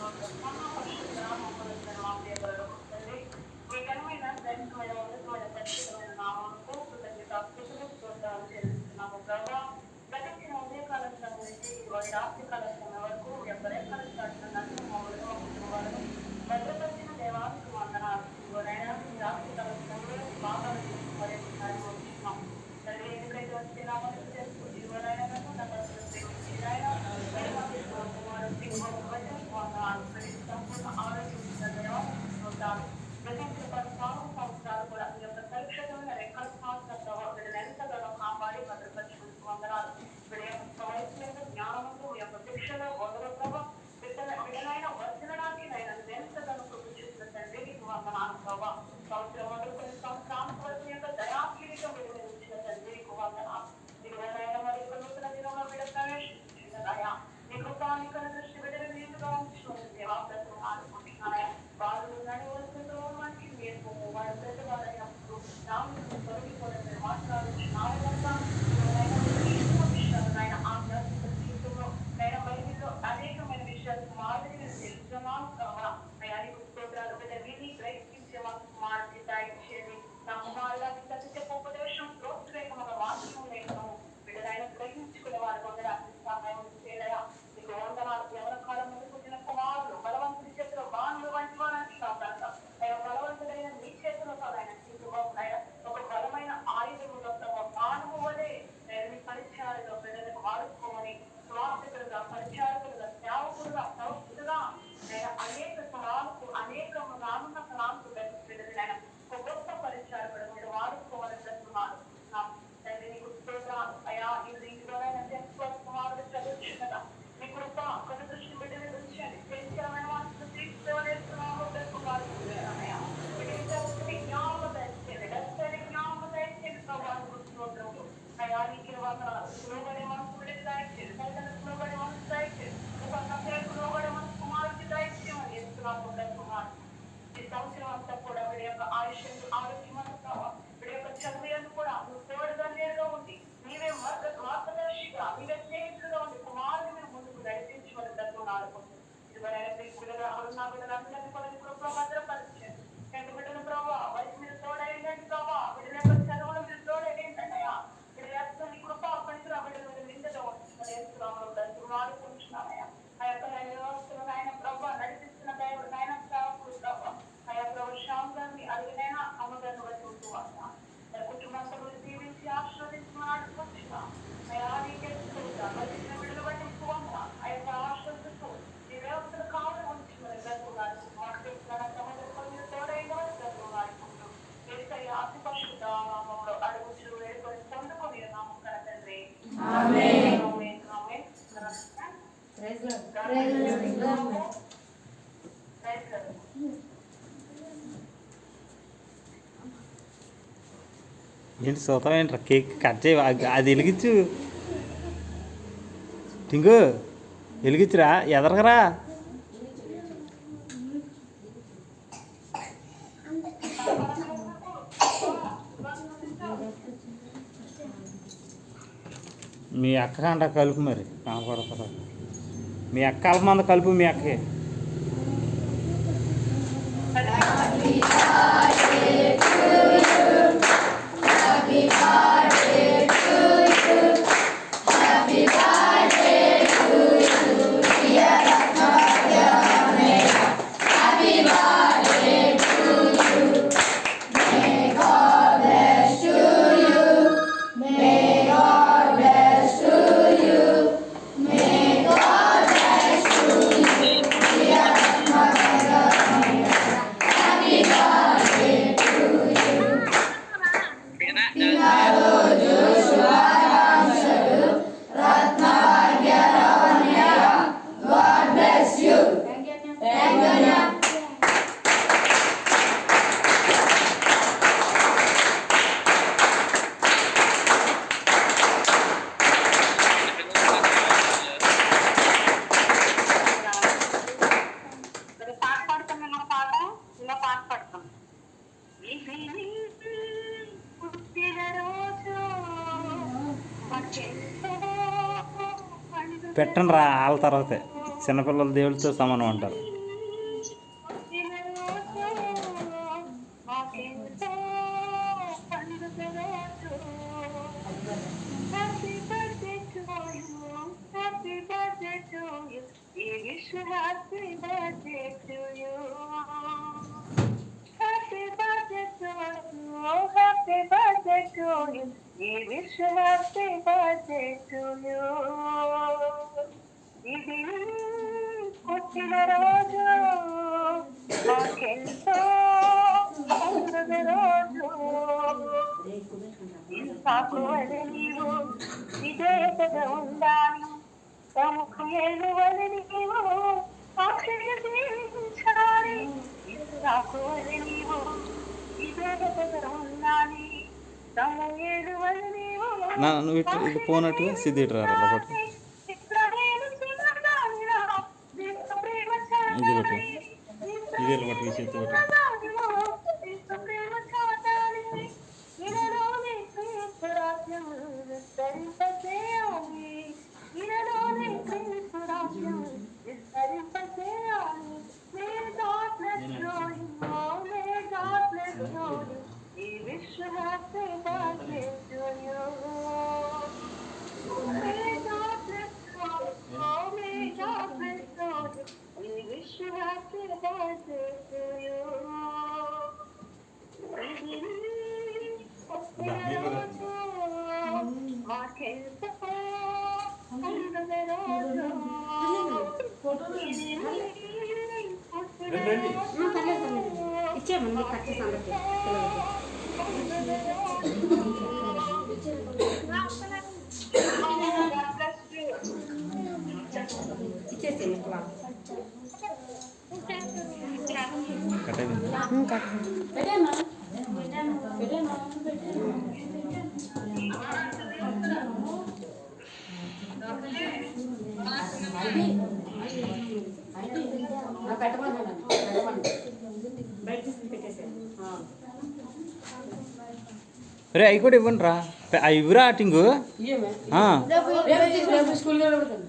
talk about I think it's so that the living right gives you a smart design sharing. Now, ఏంటి సోతం ఏంట్రా? Cake cut చేయ అది వెలిగించు. టింగు వెలిగించురా ఎదరగరా మీ అక్క కంట కలుపు మరి కనపడతారు మీ అక్క కలపమంద కలుపు మీ అక్కే పెట్టండి రా వాళ్ళ తర్వాతే చిన్నపిల్లల దేవుడితో సమానం అంటారు Happy birthday to you. Happy birthday to you. ఈ విశ్వనాథే బాధ్యులు ఇది పుట్టిన రోజు. నాకెంతో రోజు. సాకువలె నీవు విజేతగా ఉండాలి. తమకు ఏలువలె నీవు అక్షయ ఉండాలి. తమ ఏలువని నీవు నా నువ్వు ఇటు ఇది పోనట్టుగా సిద్ధి ఇటు రారా ఇలా పట్టుకో. ఇది ఒకటి. ఇది ఇలా పట్టుకో, ఈ చేతి పట్టుకో. ఇచ్చేయమని కట్ చేసి అందరికి ఇచ్చేసి కట్ అయింది పెట్టమన్నాను పెట్టమన్నాను రే అవి కూడా ఇవ్వండి రా అవి ఇవ్వరా టింగు. ఇయ్యమే. ఆ, రేపు తీసి రేపు స్కూల్కి వెళ్ళబడుతుంది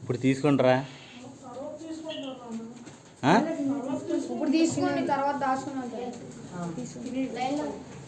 ఇప్పుడు తీసుకోండి రా? ఇప్పుడు తీసుకోండి తర్వాత దాచుకున్నాం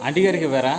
அடிகருக்கு பேரா?